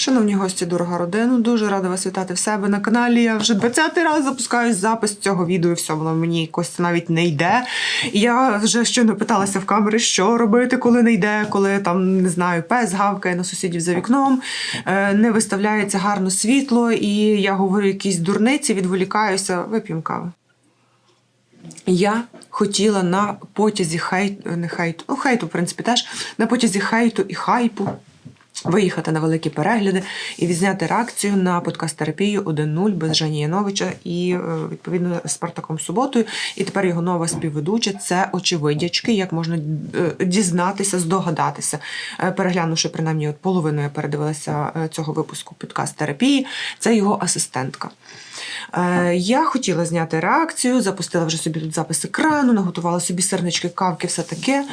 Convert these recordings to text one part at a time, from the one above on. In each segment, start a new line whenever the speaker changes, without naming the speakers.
Шановні гості, дорога родина, дуже рада вас вітати в себе на каналі. Я вже 20-й раз запускаю запис цього відео, і все воно мені якось навіть не йде. І я вже щойно питалася в камери, що робити, коли не йде, коли там не знаю, пес гавкає на сусідів за вікном, е, не виставляється гарно світло, і я говорю якісь дурниці, відволікаюся, вип'ємо кави. Я хотіла на потязі хейт, не хейту, ну хейту, в принципі, теж на потязі хейту і хайпу. Виїхати на великі перегляди і відзняти реакцію на подкаст-терапію 1.0 без Жені Яновича і е, відповідно з Спартаком Суботою. І тепер його нова співведуча це очевидячки, як можна е, дізнатися, здогадатися. Е, Переглянувши принаймні от половину, я передивилася цього випуску подкаст-терапії. Це його асистентка. Е, Я хотіла зняти реакцію, запустила вже собі тут запис екрану, наготувала собі сирнички, кавки, все таке.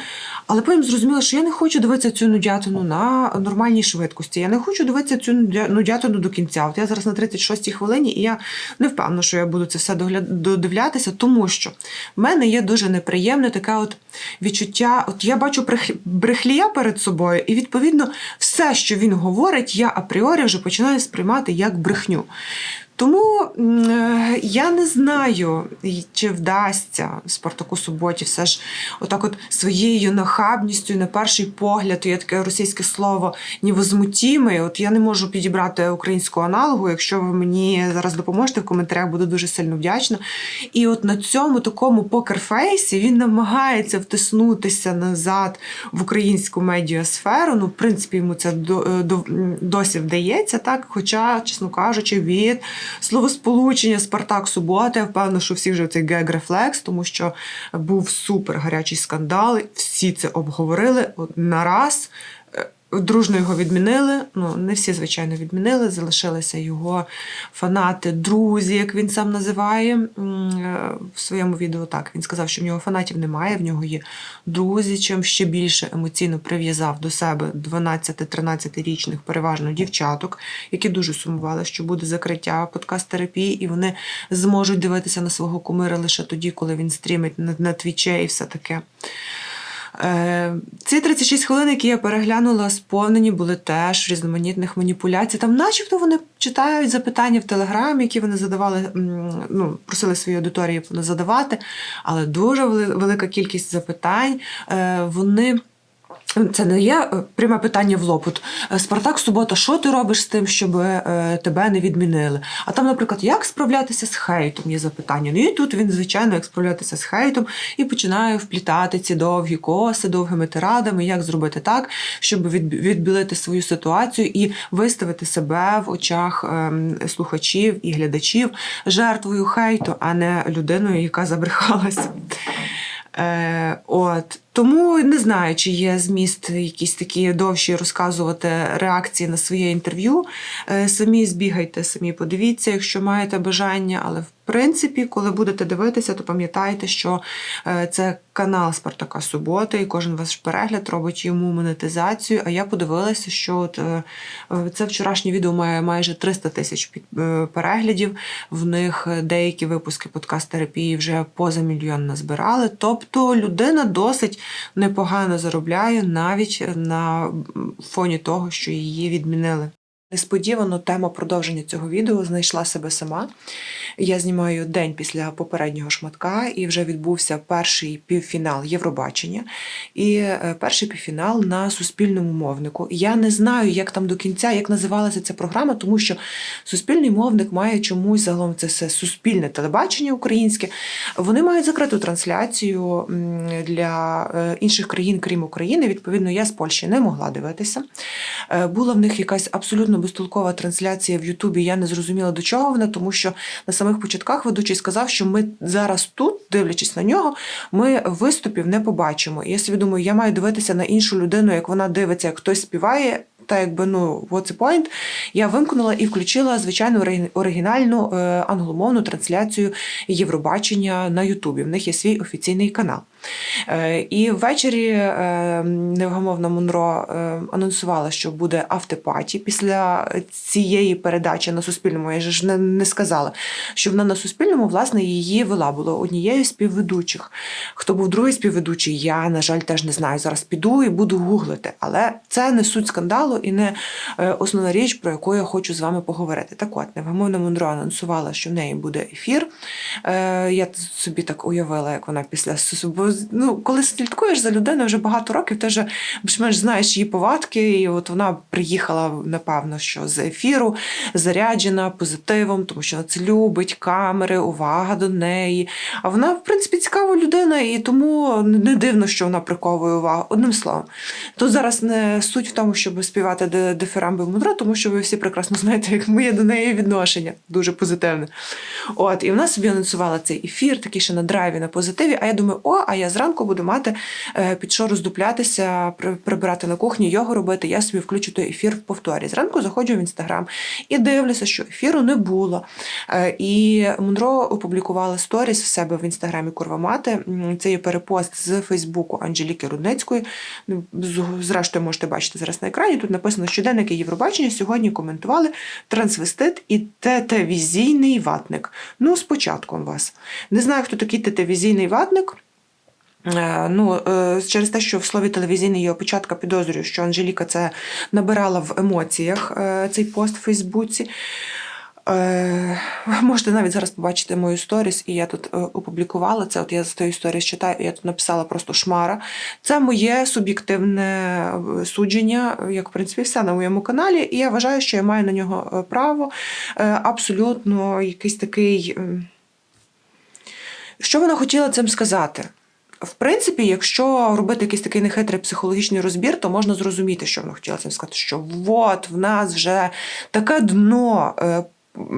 Але потім зрозуміла, що я не хочу дивитися цю нудятину на нормальній швидкості. Я не хочу дивитися цю нудятину до кінця. От я зараз на 36-й хвилині, і я не впевнена, що я буду це все додивлятися, тому що в мене є дуже неприємне таке от відчуття. От я бачу брехлія перед собою, і відповідно все, що він говорить, я апріорі вже починаю сприймати як брехню. Тому е, я не знаю, чи вдасться Спартаку Суботі все ж отак от своєю нахабністю, на перший погляд, є таке російське слово невозмутімий. От я не можу підібрати українського аналогу. Якщо ви мені зараз допоможете в коментарях, буду дуже сильно вдячна. І от на цьому такому покерфейсі він намагається втиснутися назад в українську медіасферу. Ну, в принципі, йому це е, досі вдається, так. Хоча, чесно кажучи, від словосполучення Спартак Субота, я впевнена, що всі вже цей гег-рефлекс, тому що був супер гарячий скандал, всі це обговорили нараз. на раз. Е, Дружно його відмінили. Ну, не всі, звичайно, відмінили. Залишилися його фанати, друзі, як він сам називає е, в своєму відео. Так, він сказав, що в нього фанатів немає, в нього є друзі, чим ще більше емоційно прив'язав до себе 12-13-річних переважно дівчаток, які дуже сумували, що буде закриття подкаст-терапії, і вони зможуть дивитися на свого кумира лише тоді, коли він стрімить на твіче і все таке. Е, Ці 36 хвилин, які я переглянула, сповнені були теж різноманітних маніпуляцій. Там, начебто, вони читають запитання в Телеграмі, які вони задавали, ну, просили свої аудиторії задавати, але дуже велика кількість запитань. Е, Вони. Це не є е, пряме питання в лоб. От, е, Спартак Субота, що ти робиш з тим, щоб е, тебе не відмінили? А там, наприклад, як справлятися з хейтом? Є запитання. Ну і тут він, звичайно, як справлятися з хейтом і починає вплітати ці довгі коси довгими тирадами, як зробити так, щоб відбілити свою ситуацію і виставити себе в очах ем, слухачів і глядачів жертвою хейту, а не людиною, яка забрехалася. От. Тому не знаю, чи є зміст якісь такі довші розказувати реакції на своє інтерв'ю. Е, самі збігайте, самі подивіться, якщо маєте бажання. Але в принципі, коли будете дивитися, то пам'ятайте, що е, це канал Спартака Суботи, і кожен ваш перегляд робить йому монетизацію. А я подивилася, що от, е, це вчорашнє відео має майже 300 тисяч переглядів. В них деякі випуски подкаст-терапії вже поза мільйон назбирали. Тобто людина досить непогано заробляє навіть на фоні того, що її відмінили. Несподівано тема продовження цього відео знайшла себе сама. Я знімаю день після попереднього шматка, і вже відбувся перший півфінал Євробачення. І е, перший півфінал на суспільному мовнику. Я не знаю, як там до кінця, як називалася ця програма, тому що суспільний мовник має чомусь загалом це все суспільне телебачення українське. Вони мають закриту трансляцію для е, інших країн, крім України. Відповідно, я з Польщі не могла дивитися. Е, Була в них якась абсолютно безтолкова трансляція в Ютубі. Я не зрозуміла до чого вона, тому що на самих початках ведучий сказав, що ми зараз тут, дивлячись на нього, ми виступів не побачимо. І я собі думаю, я маю дивитися на іншу людину, як вона дивиться, як хтось співає. Та якби ну what's the point, я вимкнула і включила звичайну оригінальну е, англомовну трансляцію Євробачення на Ютубі. В них є свій офіційний канал. Е, І ввечері е, невгамовна Монро е, анонсувала, що буде автопаті після цієї передачі на Суспільному. Я ж не, сказала, що вона на Суспільному власне її вела було однією з співведучих. Хто був другий співведучий, я, на жаль, теж не знаю. Зараз піду і буду гуглити. Але це не суть скандалу і не основна річ, про яку я хочу з вами поговорити. Так от, невгамовна Монро анонсувала, що в неї буде ефір. Я собі так уявила, як вона після бо, ну, коли слідкуєш за людиною вже багато років, ти вже більш-менш знаєш її повадки, і от вона приїхала, напевно, що з ефіру заряджена позитивом, тому що вона це любить, камери, увага до неї. А вона, в принципі, цікава людина, і тому не дивно, що вона приковує увагу. Одним словом, тут зараз не суть в тому, щоб співати дифирамби мудро, тому що ви всі прекрасно знаєте, як моє до неї відношення дуже позитивне. От, і вона собі анонсувала цей ефір, такий ще на драйві, на позитиві. А я думаю, о, а я зранку буду мати е, під що роздуплятися, при- прибирати на кухні, його робити. Я собі включу той ефір в повторі. Зранку заходжу в інстаграм і дивлюся, що ефіру не було. Е, І Монро опублікувала сторіс в себе в інстаграмі Курва Мати. Це є перепост з Фейсбуку Анжеліки Рудницької. Ну, Зрештою, можете бачити зараз на екрані. Тут написано щоденники Євробачення сьогодні коментували трансвестит і тетевізійний ватник. Ну, з початком вас. Не знаю, хто такий тетевізійний ватник. Е, Ну, е, через те, що в слові телевізійний є опечатка, підозрюю, що Анжеліка це набирала в емоціях е, цей пост в Фейсбуці. Е, Можете навіть зараз побачити мою сторіс, і я тут опублікувала це. От я з тої сторіс читаю, я тут написала просто шмара. Це моє суб'єктивне судження, як в принципі все на моєму каналі, і я вважаю, що я маю на нього право. Абсолютно якийсь такий. Що вона хотіла цим сказати? В принципі, якщо робити якийсь такий нехитрий психологічний розбір, то можна зрозуміти, що вона хотіла цим сказати, що от в нас вже таке дно. е,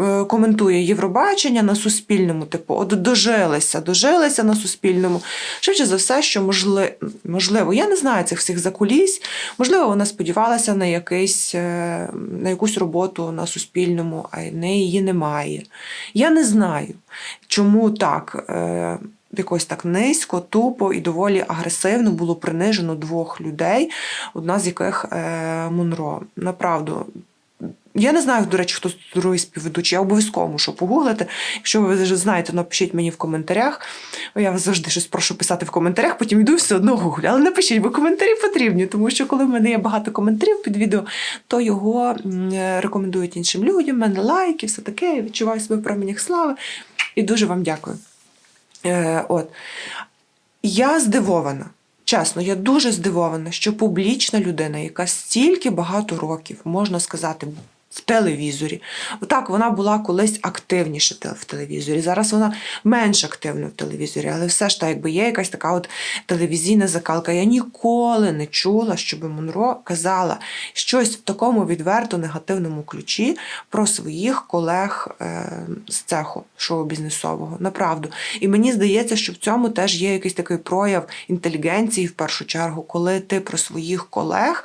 е, Коментує Євробачення на Суспільному, типу, от дожилися, дожилися на Суспільному. Швидше за все, що можли, можливо, я не знаю цих всіх закулісь. Можливо, вона сподівалася на якийсь, е, на якусь роботу на Суспільному, а в неї її немає. Я не знаю, чому так. Якось так низько, тупо і доволі агресивно було принижено двох людей, одна з яких е, Монро. Направду. Я не знаю, до речі, хто другий співведучий. Я обов'язково мушу погуглити. Якщо ви вже знаєте, напишіть мені в коментарях. Я вас завжди щось прошу писати в коментарях, потім йду все одно гуглю. Але напишіть, бо коментарі потрібні, тому що коли в мене є багато коментарів під відео, то його е, рекомендують іншим людям, в мене лайки, все таке. Я відчуваю себе в променях слави. І дуже вам дякую. Е, от. Я здивована. Чесно, я дуже здивована, що публічна людина, яка стільки багато років, можна сказати, в телевізорі. Так, вона була колись активніше в телевізорі. Зараз вона менш активна в телевізорі, але все ж так, якби є якась така от телевізійна закалка. Я ніколи не чула, щоб Монро казала щось в такому відверто негативному ключі про своїх колег е, з цеху шоу-бізнесового. Направду. І мені здається, що в цьому теж є якийсь такий прояв інтелігенції в першу чергу, коли ти про своїх колег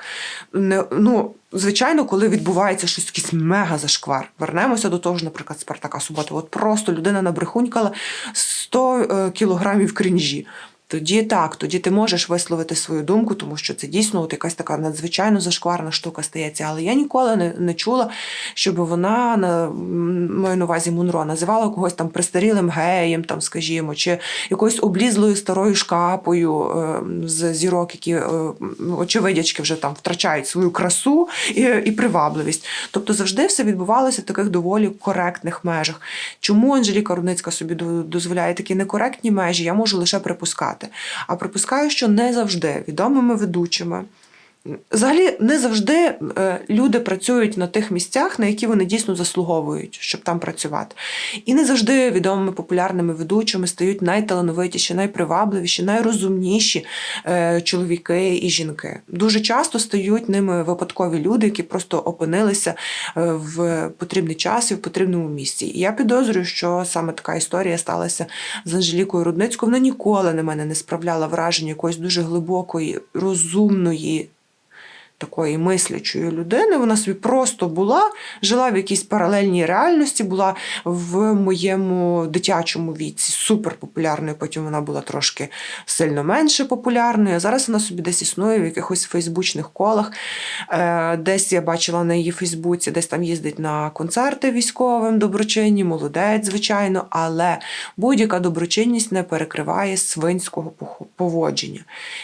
не ну. Звичайно, коли відбувається щось якийсь мега зашквар. Вернемося до того ж, наприклад, Спартака Субота. От просто людина набрехунькала 100 е, кілограмів крінжі. Тоді так, тоді ти можеш висловити свою думку, тому що це дійсно от якась така надзвичайно зашкварна штука стається. Але я ніколи не, не чула, щоб вона на маю на увазі Мунро називала когось там престарілим геєм, там, скажімо, чи якоюсь облізлою старою шкапою е, з зірок, які е, очевидячки вже там втрачають свою красу і, і привабливість. Тобто завжди все відбувалося в таких доволі коректних межах. Чому Анжеліка Рудницька собі до- дозволяє такі некоректні межі, я можу лише припускати. А припускаю, що не завжди відомими ведучими. Взагалі, не завжди е, люди працюють на тих місцях, на які вони дійсно заслуговують, щоб там працювати. І не завжди відомими популярними ведучими стають найталановитіші, найпривабливіші, найрозумніші е, чоловіки і жінки. Дуже часто стають ними випадкові люди, які просто опинилися е, в потрібний час і в потрібному місці. І я підозрюю, що саме така історія сталася з Анжелікою Рудницькою. Вона ніколи на мене не справляла враження якоїсь дуже глибокої, розумної такої мислячої людини. Вона собі просто була, жила в якійсь паралельній реальності, була в моєму дитячому віці суперпопулярною. Потім вона була трошки сильно менше популярною. А зараз вона собі десь існує в якихось фейсбучних колах. Е, Десь я бачила на її Фейсбуці, десь там їздить на концерти військовим доброчинні, молодець, звичайно, але будь-яка доброчинність не перекриває свинського поводження.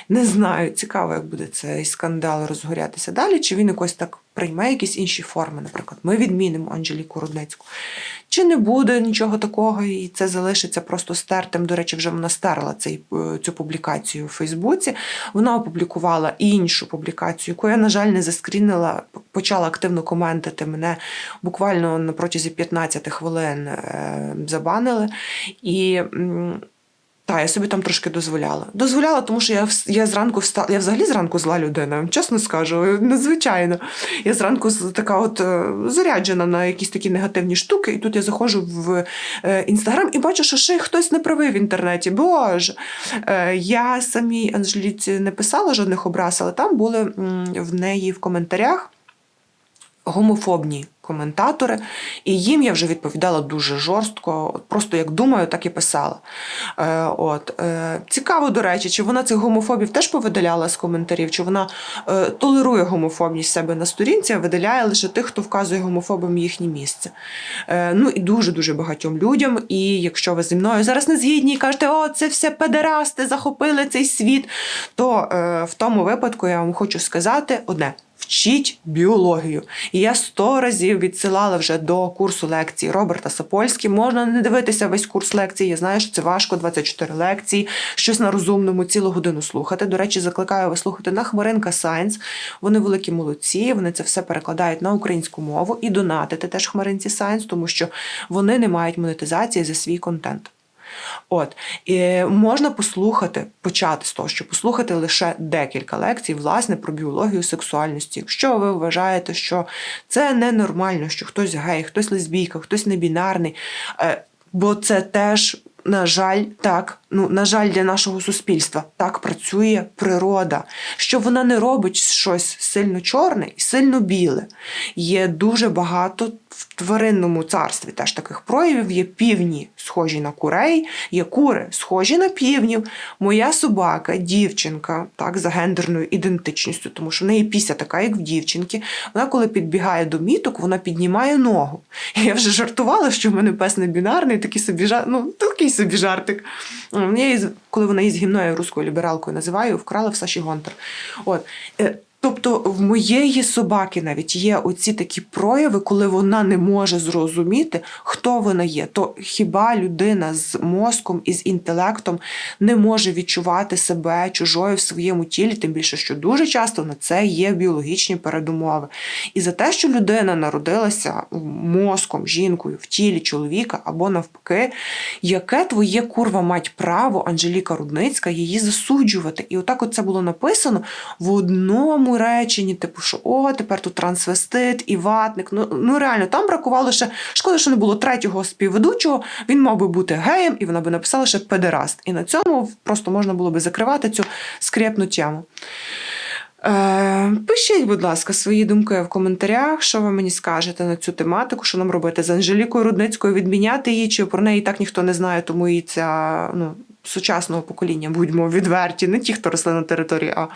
Не знаю, цікаво, як буде цей скандал розгорятися далі, чи він якось так прийме якісь інші форми. Наприклад, ми відмінимо Анжеліку Рудницьку. Чи не буде нічого такого, і це залишиться просто стертим. До речі, вже вона стерла цей, е, цю публікацію у Фейсбуці. Вона опублікувала іншу публікацію, яку я, на жаль, не заскрінила, почала активно коментити мене буквально на протязі 15 хвилин е, забанили. І та, я собі там трошки дозволяла. Дозволяла, тому що я, я зранку встала. Я взагалі зранку зла людина, чесно скажу, надзвичайно. Я зранку така от е, заряджена на якісь такі негативні штуки, і тут я заходжу в е, інстаграм і бачу, що ще хтось не правий в інтернеті. Боже. Е, Я самій Анжеліці не писала жодних образ, але там були в неї в коментарях гомофобні коментатори, і їм я вже відповідала дуже жорстко, просто як думаю, так і писала. Е, от. Е, цікаво, до речі, чи вона цих гомофобів теж повидаляла з коментарів, чи вона е, толерує гомофобність себе на сторінці, а видаляє лише тих, хто вказує гомофобам їхнє місце. Е, ну і дуже-дуже багатьом людям. І якщо ви зі мною зараз не згідні і кажете, о, це все педерасти, захопили цей світ, то е, в тому випадку я вам хочу сказати одне. Вчіть біологію. І я сто разів відсилала вже до курсу лекцій Роберта Сапольський. Можна не дивитися весь курс лекцій. Я знаю, що це важко, 24 лекції, щось на розумному, цілу годину слухати. До речі, закликаю вас слухати на Хмаринка Сайнс. Вони великі молодці, вони це все перекладають на українську мову і донатити теж Хмаринці Сайнс, тому що вони не мають монетизації за свій контент. От і можна послухати, почати з того, що послухати лише декілька лекцій, власне, про біологію сексуальності. Якщо ви вважаєте, що це ненормально, що хтось гей, хтось лесбійка, хтось небінарний, е, бо це теж. На жаль, так, ну на жаль, для нашого суспільства так працює природа, що вона не робить щось сильно чорне і сильно біле. Є дуже багато в тваринному царстві теж таких проявів. Є півні, схожі на курей, є кури, схожі на півнів. Моя собака, дівчинка, так, за гендерною ідентичністю, тому що в неї піся така, як в дівчинки. Вона, коли підбігає до міток, вона піднімає ногу. І я вже жартувала, що в мене пес не бінарний, такий собі жар... ну, такий собі жартик. Я її, з- коли вона їсть гімною руською лібералкою називаю, вкрала в Саші Гонтар. От. Тобто в моєї собаки навіть є оці такі прояви, коли вона не може зрозуміти, хто вона є. То хіба людина з мозком і з інтелектом не може відчувати себе чужою в своєму тілі, тим більше, що дуже часто на це є біологічні передумови. І за те, що людина народилася мозком, жінкою в тілі чоловіка або навпаки, яке твоє курва мать право, Анжеліка Рудницька, її засуджувати. І отак от це було написано в одному реченні, типу, що о, тепер тут трансвестит і ватник. Ну, ну реально, там бракувало ще шкода, що не було третього співведучого. Він мав би бути геєм, і вона би написала ще педераст. І на цьому просто можна було би закривати цю скрепну тему. Е, пишіть, будь ласка, свої думки в коментарях, що ви мені скажете на цю тематику, що нам робити з Анжелікою Рудницькою, відміняти її, чи про неї так ніхто не знає, тому і ця ну, сучасного покоління, будьмо відверті, не ті, хто росли на території, а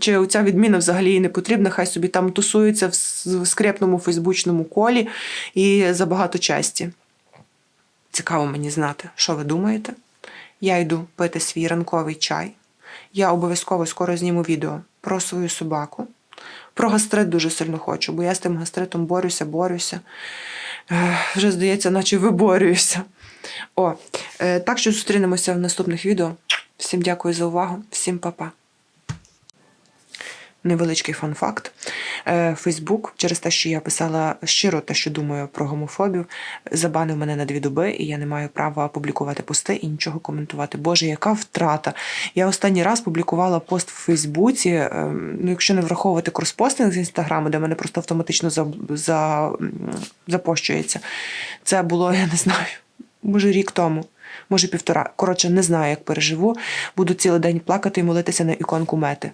чи оця відміна взагалі не потрібна, хай собі там тусується в скрепному фейсбучному колі і забагато честі. Цікаво мені знати, що ви думаєте. Я йду пити свій ранковий чай. Я обов'язково скоро зніму відео про свою собаку. Про гастрит дуже сильно хочу, бо я з тим гастритом борюся, борюся. Вже здається, наче виборююся. О, е, так що зустрінемося в наступних відео. Всім дякую за увагу, всім па-па. Невеличкий фан-факт. Фейсбук, через те, що я писала щиро те, що думаю про гомофобів, забанив мене на дві доби, і я не маю права публікувати пости і нічого коментувати. Боже, яка втрата! Я останній раз публікувала пост в Фейсбуці. е, Ну, якщо не враховувати кроспостинг з інстаграму, де мене просто автоматично за, за, запощується. Це було, я не знаю, може рік тому. Може, півтора. Коротше, не знаю, як переживу. Буду цілий день плакати і молитися на іконку мети.